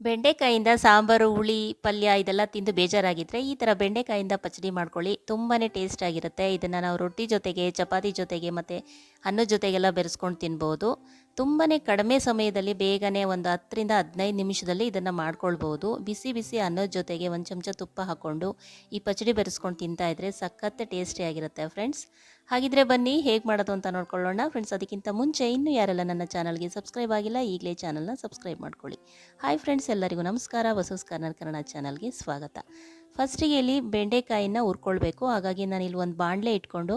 ಬೆಂಡೆಕಾಯಿಂದ ಸಾಂಬಾರು, ಹುಳಿ, ಪಲ್ಯ ಇದೆಲ್ಲ ತಿಂದು ಬೇಜಾರಾಗಿದ್ದರೆ ಈ ಥರ ಬೆಂಡೆಕಾಯಿಂದ ಪಚಡಿ ಮಾಡ್ಕೊಳ್ಳಿ. ತುಂಬಾ ಟೇಸ್ಟ್ ಆಗಿರುತ್ತೆ. ಇದನ್ನು ನಾವು ರೊಟ್ಟಿ ಜೊತೆಗೆ, ಚಪಾತಿ ಜೊತೆಗೆ ಮತ್ತು ಅನ್ನದ ಜೊತೆಗೆಲ್ಲ ಬೆರೆಸ್ಕೊಂಡು ತಿನ್ಬೋದು. ತುಂಬಾ ಕಡಿಮೆ ಸಮಯದಲ್ಲಿ ಬೇಗನೆ ಒಂದು ಹತ್ತರಿಂದ ಹದಿನೈದು ನಿಮಿಷದಲ್ಲಿ ಇದನ್ನು ಮಾಡ್ಕೊಳ್ಬೋದು. ಬಿಸಿ ಬಿಸಿ ಅನ್ನದ ಜೊತೆಗೆ ಒಂದು ಚಮಚ ತುಪ್ಪ ಹಾಕ್ಕೊಂಡು ಈ ಪಚಡಿ ಬೆರೆಸ್ಕೊಂಡು ತಿಂತಾಯಿದ್ರೆ ಸಖತ್ ಟೇಸ್ಟಿಯಾಗಿರುತ್ತೆ ಫ್ರೆಂಡ್ಸ್. ಹಾಗಿದ್ರೆ ಬನ್ನಿ, ಹೇಗೆ ಮಾಡೋದು ಅಂತ ನೋಡ್ಕೊಳ್ಳೋಣ. ಫ್ರೆಂಡ್ಸ್ ಅದಕ್ಕಿಂತ ಮುಂಚೆ ಇನ್ನೂ ಯಾರೆಲ್ಲ ನನ್ನ ಚಾನಲ್ಗೆ ಸಬ್ಸ್ಕ್ರೈಬ್ ಆಗಿಲ್ಲ, ಈಗಲೇ ಚಾನಲ್ನ ಸಬ್ಸ್ಕ್ರೈಬ್ ಮಾಡ್ಕೊಳ್ಳಿ. ಹಾಯ್ ಫ್ರೆಂಡ್ಸ್ ಎಲ್ಲರಿಗೂ ನಮಸ್ಕಾರ. ವಸೂಸ್ ಕರ್ನಾಟಕ ಕನ್ನಡ ಚಾನಲ್ಗೆ ಸ್ವಾಗತ. ಫಸ್ಟಿಗೆ ಇಲ್ಲಿ ಬೆಂಡೆಕಾಯಿನ ಹುರ್ಕೊಳ್ಬೇಕು. ಹಾಗಾಗಿ ನಾನು ಇಲ್ಲಿ ಒಂದು ಬಾಣಲೆ ಇಟ್ಕೊಂಡು,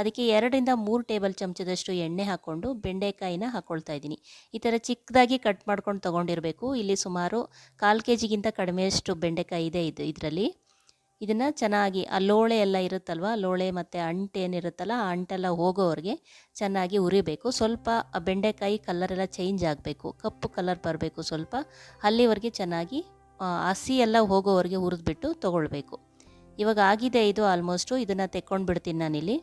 ಅದಕ್ಕೆ ಎರಡರಿಂದ ಮೂರು ಟೇಬಲ್ ಚಮಚದಷ್ಟು ಎಣ್ಣೆ ಹಾಕ್ಕೊಂಡು ಬೆಂಡೆಕಾಯಿನ ಹಾಕ್ಕೊಳ್ತಾ ಇದ್ದೀನಿ. ಈ ಥರ ಚಿಕ್ಕದಾಗಿ ಕಟ್ ಮಾಡ್ಕೊಂಡು ತೊಗೊಂಡಿರಬೇಕು. ಇಲ್ಲಿ ಸುಮಾರು ಕಾಲು ಕೆ ಜಿಗಿಂತ ಕಡಿಮೆಯಷ್ಟು ಬೆಂಡೆಕಾಯಿ ಇದೆ ಇದು ಇದರಲ್ಲಿ. ಇದನ್ನು ಚೆನ್ನಾಗಿ ಆ ಲೋಳೆ ಎಲ್ಲ ಇರುತ್ತಲ್ವ, ಲೋಳೆ ಮತ್ತು ಅಂಟೇನಿರುತ್ತಲ್ಲ ಆ ಅಂಟೆಲ್ಲ ಹೋಗೋವ್ರಿಗೆ ಚೆನ್ನಾಗಿ ಉರಿಬೇಕು. ಸ್ವಲ್ಪ ಬೆಂಡೆಕಾಯಿ ಕಲ್ಲರೆಲ್ಲ ಚೇಂಜ್ ಆಗಬೇಕು, ಕಪ್ಪು ಕಲರ್ ಬರಬೇಕು ಸ್ವಲ್ಪ. ಅಲ್ಲಿವರೆಗೆ ಚೆನ್ನಾಗಿ ಹಸಿ ಎಲ್ಲ ಹೋಗೋವರೆಗೆ ಹುರಿದ್ಬಿಟ್ಟು ತೊಗೊಳ್ಬೇಕು. ಇವಾಗ ಆಗಿದೆ ಇದು ಆಲ್ಮೋಸ್ಟು ಇದನ್ನು ತೆಕ್ಕೊಂಡು ಬಿಡ್ತೀನಿ ನಾನಿಲ್ಲಿ.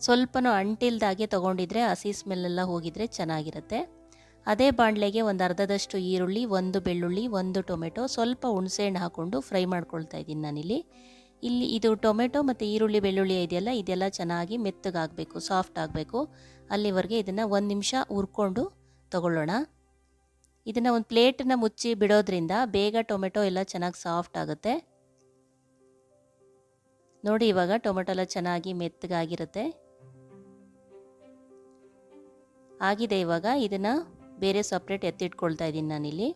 ಸ್ವಲ್ಪನೂ ಅಂಟಿಲ್ದಾಗೆ ತೊಗೊಂಡಿದ್ರೆ, ಹಸಿ ಸ್ಮೆಲ್ಲೆಲ್ಲ ಹೋಗಿದ್ರೆ ಚೆನ್ನಾಗಿರುತ್ತೆ. ಅದೇ ಬಾಣಲೆಗೆ ಒಂದು ಅರ್ಧದಷ್ಟು ಈರುಳ್ಳಿ, ಒಂದು ಬೆಳ್ಳುಳ್ಳಿ, ಒಂದು ಟೊಮೆಟೊ, ಸ್ವಲ್ಪ ಹುಣಸೆಹಣ್ಣು ಹಾಕ್ಕೊಂಡು ಫ್ರೈ ಮಾಡ್ಕೊಳ್ತಾ ಇದ್ದೀನಿ ನಾನಿಲ್ಲಿ. ಇಲ್ಲಿ ಇದು ಟೊಮೆಟೊ ಮತ್ತು ಈರುಳ್ಳಿ, ಬೆಳ್ಳುಳ್ಳಿ ಇದೆಯಲ್ಲ, ಇದೆಲ್ಲ ಚೆನ್ನಾಗಿ ಮೆತ್ತಗಾಗಬೇಕು, ಸಾಫ್ಟ್ ಆಗಬೇಕು. ಅಲ್ಲಿವರೆಗೆ ಇದನ್ನು ಒಂದು ನಿಮಿಷ ಹುರ್ಕೊಂಡು ತಗೊಳ್ಳೋಣ. ಇದನ್ನು ಒಂದು ಪ್ಲೇಟನ್ನ ಮುಚ್ಚಿ ಬಿಡೋದ್ರಿಂದ ಬೇಗ ಟೊಮೆಟೊ ಎಲ್ಲ ಚೆನ್ನಾಗಿ ಸಾಫ್ಟ್ ಆಗುತ್ತೆ. ನೋಡಿ ಇವಾಗ ಟೊಮೆಟೊ ಎಲ್ಲ ಚೆನ್ನಾಗಿ ಮೆತ್ತಗಾಗಿರುತ್ತೆ. ಆಗಿದೆ ಇವಾಗ ಇದನ್ನು ಬೇರೆ ಸಪ್ರೇಟ್ ಎತ್ತಿಟ್ಕೊಳ್ತಾ ಇದ್ದೀನಿ ನಾನಿಲ್ಲಿ.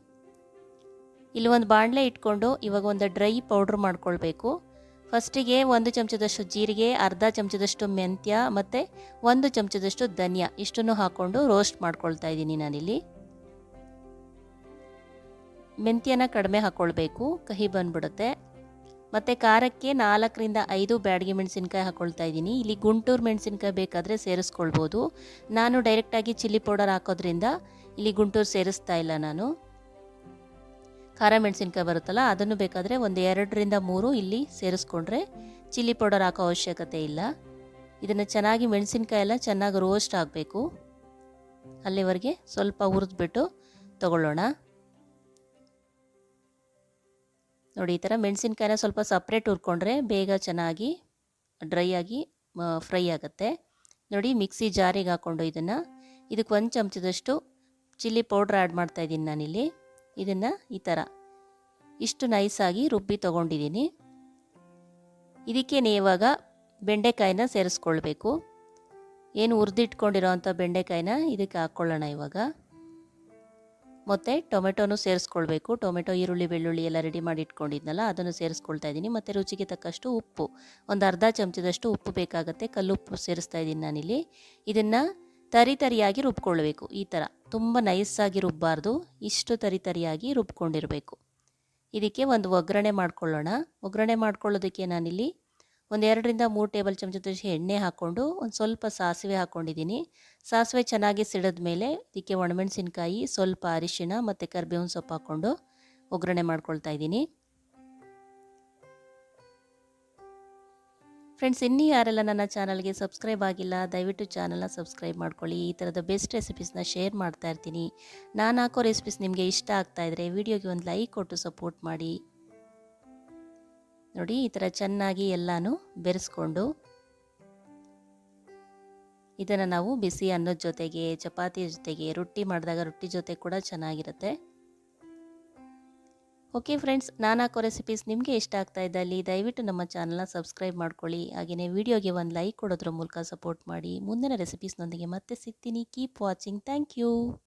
ಇಲ್ಲಿ ಒಂದು ಬಾಣಲೆ ಇಟ್ಕೊಂಡು ಇವಾಗ ಒಂದು ಡ್ರೈ ಪೌಡ್ರ್ ಮಾಡ್ಕೊಳ್ಬೇಕು. ಫಸ್ಟಿಗೆ ಒಂದು ಚಮಚದಷ್ಟು ಜೀರಿಗೆ, ಅರ್ಧ ಚಮಚದಷ್ಟು ಮೆಂತ್ಯ ಮತ್ತು ಒಂದು ಚಮಚದಷ್ಟು ಧನಿಯಾ ಇಷ್ಟನ್ನು ಹಾಕ್ಕೊಂಡು ರೋಸ್ಟ್ ಮಾಡ್ಕೊಳ್ತಾ ಇದ್ದೀನಿ ನಾನಿಲ್ಲಿ. ಮೆಂತ್ಯನ ಕಡಿಮೆ ಹಾಕ್ಕೊಳ್ಬೇಕು ಕಹಿ ಬಂದ್ಬಿಡುತ್ತೆ. ಮತ್ತು ಖಾರಕ್ಕೆ ನಾಲ್ಕರಿಂದ ಐದು ಬ್ಯಾಡಗಿ ಮೆಣಸಿನ್ಕಾಯಿ ಹಾಕ್ಕೊಳ್ತಾ ಇದ್ದೀನಿ. ಇಲ್ಲಿ ಗುಂಟೂರು ಮೆಣಸಿನ್ಕಾಯಿ ಬೇಕಾದರೆ ಸೇರಿಸ್ಕೊಳ್ಬೋದು. ನಾನು ಡೈರೆಕ್ಟಾಗಿ ಚಿಲ್ಲಿ ಪೌಡರ್ ಹಾಕೋದ್ರಿಂದ ಇಲ್ಲಿ ಗುಂಟೂರು ಸೇರಿಸ್ತಾ ಇಲ್ಲ ನಾನು. ಖಾರ ಮೆಣಸಿನ್ಕಾಯಿ ಬರುತ್ತಲ್ಲ, ಅದನ್ನು ಬೇಕಾದರೆ ಒಂದು ಎರಡರಿಂದ ಮೂರು ಇಲ್ಲಿ ಸೇರಿಸ್ಕೊಂಡ್ರೆ ಚಿಲ್ಲಿ ಪೌಡರ್ ಹಾಕೋ ಅವಶ್ಯಕತೆ ಇಲ್ಲ. ಇದನ್ನು ಚೆನ್ನಾಗಿ ಮೆಣಸಿನ್ಕಾಯಿ ಎಲ್ಲ ಚೆನ್ನಾಗಿ ರೋಸ್ಟ್ ಆಗಬೇಕು. ಅಲ್ಲಿವರೆಗೆ ಸ್ವಲ್ಪ ಹುರಿದ್ಬಿಟ್ಟು ತಗೊಳ್ಳೋಣ. ನೋಡಿ, ಈ ಥರ ಮೆಣಸಿನ್ಕಾಯಿನ ಸ್ವಲ್ಪ ಸಪ್ರೇಟ್ ಹುರ್ಕೊಂಡ್ರೆ ಬೇಗ ಚೆನ್ನಾಗಿ ಡ್ರೈ ಆಗಿ ಫ್ರೈ ಆಗುತ್ತೆ. ನೋಡಿ, ಮಿಕ್ಸಿ ಜಾರಿಗೆ ಹಾಕ್ಕೊಂಡು ಇದನ್ನು. ಇದಕ್ಕೆ ಒಂದು ಚಮಚದಷ್ಟು ಚಿಲ್ಲಿ ಪೌಡ್ರ್ ಆ್ಯಡ್ ಮಾಡ್ತಾಯಿದ್ದೀನಿ ನಾನಿಲ್ಲಿ. ಇದನ್ನು ಈ ಥರ ಇಷ್ಟು ನೈಸಾಗಿ ರುಬ್ಬಿ ತೊಗೊಂಡಿದ್ದೀನಿ. ಇದಕ್ಕೆ ಇವಾಗ ಬೆಂಡೆಕಾಯಿನ ಸೇರಿಸ್ಕೊಳ್ಬೇಕು. ಏನು ಹುರಿದಿಟ್ಕೊಂಡಿರೋ ಅಂಥ ಬೆಂಡೆಕಾಯಿನ ಇದಕ್ಕೆ ಹಾಕ್ಕೊಳ್ಳೋಣ ಇವಾಗ. ಮತ್ತು ಟೊಮೆಟೊನು ಸೇರಿಸ್ಕೊಳ್ಬೇಕು. ಟೊಮೆಟೊ, ಈರುಳ್ಳಿ, ಬೆಳ್ಳುಳ್ಳಿ ಎಲ್ಲ ರೆಡಿ ಮಾಡಿ ಇಟ್ಕೊಂಡಿದ್ನಲ್ಲ, ಅದನ್ನು ಸೇರಿಸ್ಕೊಳ್ತಾ ಇದ್ದೀನಿ. ಮತ್ತು ರುಚಿಗೆ ತಕ್ಕಷ್ಟು ಉಪ್ಪು. ಒಂದು ಅರ್ಧ ಚಮಚದಷ್ಟು ಉಪ್ಪು ಬೇಕಾಗುತ್ತೆ. ಕಲ್ಲುಪ್ಪು ಸೇರಿಸ್ತಾ ಇದ್ದೀನಿ ನಾನಿಲ್ಲಿ. ಇದನ್ನು ತರಿ ತರಿಯಾಗಿ ರುಬ್ಕೊಳ್ಬೇಕು. ಈ ಥರ ತುಂಬ ನೈಸಾಗಿ ರುಬ್ಬಾರ್ದು, ಇಷ್ಟು ತರಿ ತರಿಯಾಗಿ ರುಬ್ಕೊಂಡಿರಬೇಕು. ಇದಕ್ಕೆ ಒಂದು ಒಗ್ಗರಣೆ ಮಾಡ್ಕೊಳ್ಳೋಣ. ಒಗ್ಗರಣೆ ಮಾಡ್ಕೊಳ್ಳೋದಕ್ಕೆ ನಾನಿಲ್ಲಿ ಒಂದು ಎರಡರಿಂದ ಮೂರು ಟೇಬಲ್ ಚಮಚದಷ್ಟು ಎಣ್ಣೆ ಹಾಕ್ಕೊಂಡು, ಒಂದು ಸ್ವಲ್ಪ ಸಾಸಿವೆ ಹಾಕ್ಕೊಂಡಿದ್ದೀನಿ. ಸಾಸಿವೆ ಚೆನ್ನಾಗಿ ಸಿಡಿದ ಮೇಲೆ ಇದಕ್ಕೆ ಒಣಮೆಣಸಿನ್ಕಾಯಿ, ಸ್ವಲ್ಪ ಅರಿಶಿಣ ಮತ್ತು ಕರ್ಬೇವಿನ ಸೊಪ್ಪು ಹಾಕ್ಕೊಂಡು ಒಗ್ಗರಣೆ ಮಾಡ್ಕೊಳ್ತಾ ಇದ್ದೀನಿ. ಫ್ರೆಂಡ್ಸ್ ಇನ್ನೂ ಯಾರೆಲ್ಲ ನನ್ನ ಚಾನಲ್ಗೆ ಸಬ್ಸ್ಕ್ರೈಬ್ ಆಗಿಲ್ಲ, ದಯವಿಟ್ಟು ಚಾನಲ್ನ ಸಬ್ಸ್ಕ್ರೈಬ್ ಮಾಡ್ಕೊಳ್ಳಿ. ಈ ಥರದ ಬೆಸ್ಟ್ ರೆಸಿಪೀಸ್ನ ಶೇರ್ ಮಾಡ್ತಾ ಇರ್ತೀನಿ. ನಾನು ಹಾಕೋ ರೆಸಿಪೀಸ್ ನಿಮಗೆ ಇಷ್ಟ ಆಗ್ತಾಯಿದ್ರೆ ವಿಡಿಯೋಗೆ ಒಂದು ಲೈಕ್ ಕೊಟ್ಟು ಸಪೋರ್ಟ್ ಮಾಡಿ. ನೋಡಿ, ಈ ಥರ ಚೆನ್ನಾಗಿ ಎಲ್ಲನೂ ಬೆರೆಸ್ಕೊಂಡು ಇದನ್ನು ನಾವು ಬಿಸಿ ಅನ್ನದ ಜೊತೆಗೆ, ಚಪಾತಿ ಜೊತೆಗೆ, ರೊಟ್ಟಿ ಮಾಡಿದಾಗ ರೊಟ್ಟಿ ಜೊತೆ ಕೂಡ ಚೆನ್ನಾಗಿರುತ್ತೆ. ಓಕೆ ಫ್ರೆಂಡ್ಸ್, ನಾನು ಹಾಕೋ ರೆಸಿಪೀಸ್ ನಿಮಗೆ ಇಷ್ಟ ಆಗ್ತಾ ಇದ್ದಲ್ಲಿ ದಯವಿಟ್ಟು ನಮ್ಮ ಚಾನಲ್ನ ಸಬ್ಸ್ಕ್ರೈಬ್ ಮಾಡ್ಕೊಳ್ಳಿ. ಹಾಗೆಯೇ ವಿಡಿಯೋಗೆ ಒಂದು ಲೈಕ್ ಕೊಡೋದ್ರ ಮೂಲಕ ಸಪೋರ್ಟ್ ಮಾಡಿ. ಮುಂದಿನ ರೆಸಿಪೀಸ್ನೊಂದಿಗೆ ಮತ್ತೆ ಸಿಗ್ತೀನಿ. Keep watching. Thank you.